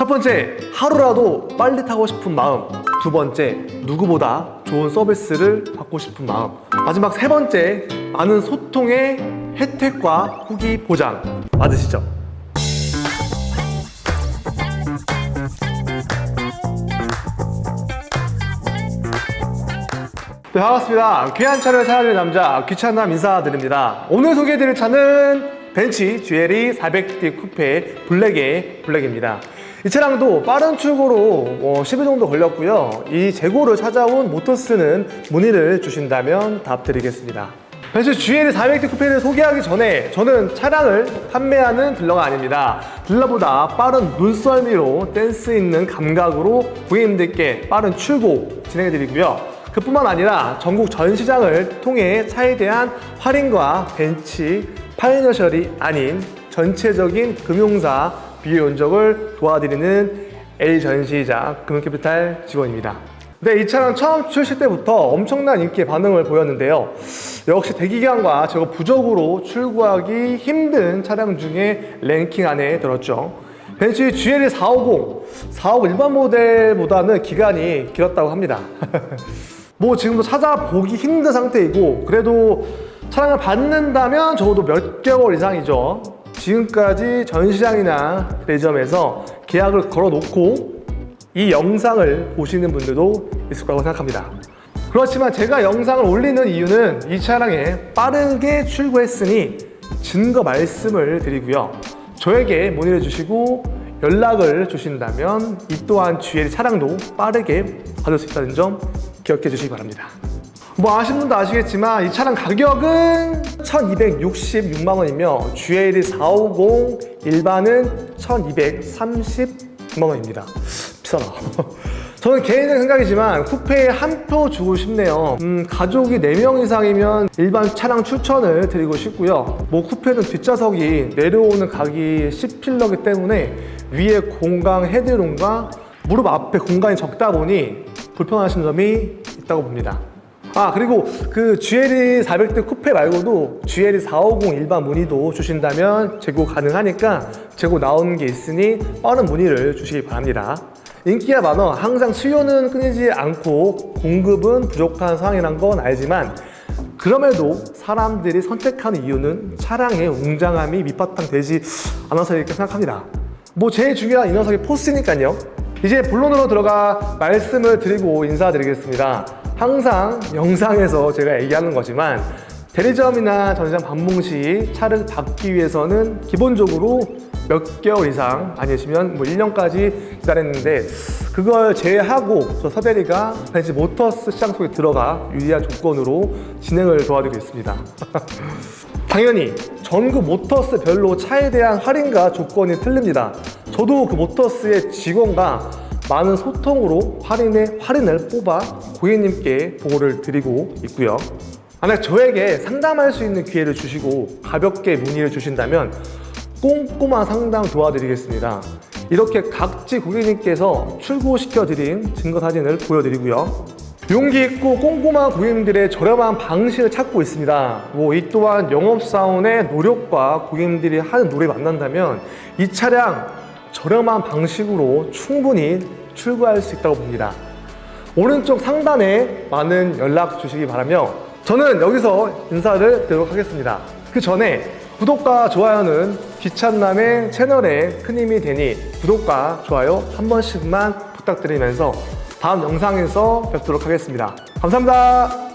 첫 번째, 하루라도 빨리 타고 싶은 마음. 두 번째, 누구보다 좋은 서비스를 받고 싶은 마음. 마지막 세 번째, 많은 소통의 혜택과 후기 보장. 맞으시죠? 네, 반갑습니다. 귀한 차를 사랑하는 남자, 귀찮남 인사드립니다. 오늘 소개해드릴 차는 벤치 GLE 400D 쿠페 블랙의 블랙입니다. 이 차량도 빠른 출고로 어, 10일 정도 걸렸고요. 이 재고를 찾아온 모터스는 문의를 주신다면 답드리겠습니다. 벤츠 GLE 400D 쿠페를 소개하기 전에 저는 차량을 판매하는 딜러가 아닙니다. 딜러보다 빠른 눈썰미로 댄스 있는 감각으로 고객님들께 빠른 출고 진행해드리고요. 그뿐만 아니라 전국 전 시장을 통해 차에 대한 할인과 벤치, 파이너셜이 아닌 전체적인 금융사 비교 연적을 도와드리는 L 전시자 금융캐피탈 직원입니다. 네, 이 차량 처음 출시 때부터 엄청난 인기의 반응을 보였는데요. 역시 대기기간과 제거 부족으로 출고하기 힘든 차량 중에 랭킹 안에 들었죠. 벤츠 GLE 450, 450 일반 모델보다는 기간이 길었다고 합니다. 뭐 지금도 찾아보기 힘든 상태이고 그래도 차량을 받는다면 적어도 몇 개월 이상이죠. 지금까지 전시장이나 대점에서 계약을 걸어놓고 이 영상을 보시는 분들도 있을 거라고 생각합니다. 그렇지만 제가 영상을 올리는 이유는 이 차량에 빠르게 출고했으니 증거 말씀을 드리고요. 저에게 문의를 주시고 연락을 주신다면 이 또한 GL 차량도 빠르게 받을 수 있다는 점 기억해 주시기 바랍니다. 뭐 아시는 분도 아시겠지만 이 차량 가격은 1266만 원이며 GLE 450 일반은 1230만 원입니다. 비싸다. 저는 개인의 생각이지만 쿠페에 한 표 주고 싶네요. 음, 가족이 4명 이상이면 일반 차량 추천을 드리고 싶고요. 뭐 쿠페는 뒷좌석이 내려오는 각이 10필러기 때문에 위에 공간 헤드룸과 무릎 앞에 공간이 적다 보니 불편하신 점이 있다고 봅니다. 아 그리고 그 GLE 400대 쿠페 말고도 GLE 450 일반 문의도 주신다면 재고 가능하니까 재고 나오는 게 있으니 빠른 문의를 주시기 바랍니다. 인기가 많아 항상 수요는 끊이지 않고 공급은 부족한 상황이란 건 알지만 그럼에도 사람들이 선택하는 이유는 차량의 웅장함이 밑바탕 되지 않아서 이렇게 생각합니다. 뭐 제일 중요한 이 녀석이 포스니까요. 이제 본론으로 들어가 말씀을 드리고 인사드리겠습니다. 항상 영상에서 제가 얘기하는 거지만 대리점이나 전시장 방문 시 차를 받기 위해서는 기본적으로 몇 개월 이상 아니시면 뭐 1년까지 기다렸는데 그걸 제외하고 저 서대리가 벤츠 모터스 시장 속에 들어가 유리한 조건으로 진행을 도와드리고 있습니다. 당연히 전국 모터스별로 차에 대한 할인과 조건이 틀립니다. 저도 그 모터스의 직원과 많은 소통으로 할인의 할인을 뽑아 고객님께 보고를 드리고 있고요. 만약 저에게 상담할 수 있는 기회를 주시고 가볍게 문의를 주신다면 꼼꼼한 상담 도와드리겠습니다. 이렇게 각지 고객님께서 출고시켜드린 증거 사진을 보여드리고요. 용기 있고 꼼꼼한 고객님들의 저렴한 방식을 찾고 있습니다. 뭐 이 또한 영업사원의 노력과 고객님들이 하는 노력이 만난다면 이 차량 저렴한 방식으로 충분히 출고할 수 있다고 봅니다. 오른쪽 상단에 많은 연락 주시기 바라며 저는 여기서 인사를 드리도록 하겠습니다. 그 전에 구독과 좋아요는 귀찬남의 채널에 큰 힘이 되니 구독과 좋아요 한 번씩만 부탁드리면서 다음 영상에서 뵙도록 하겠습니다. 감사합니다.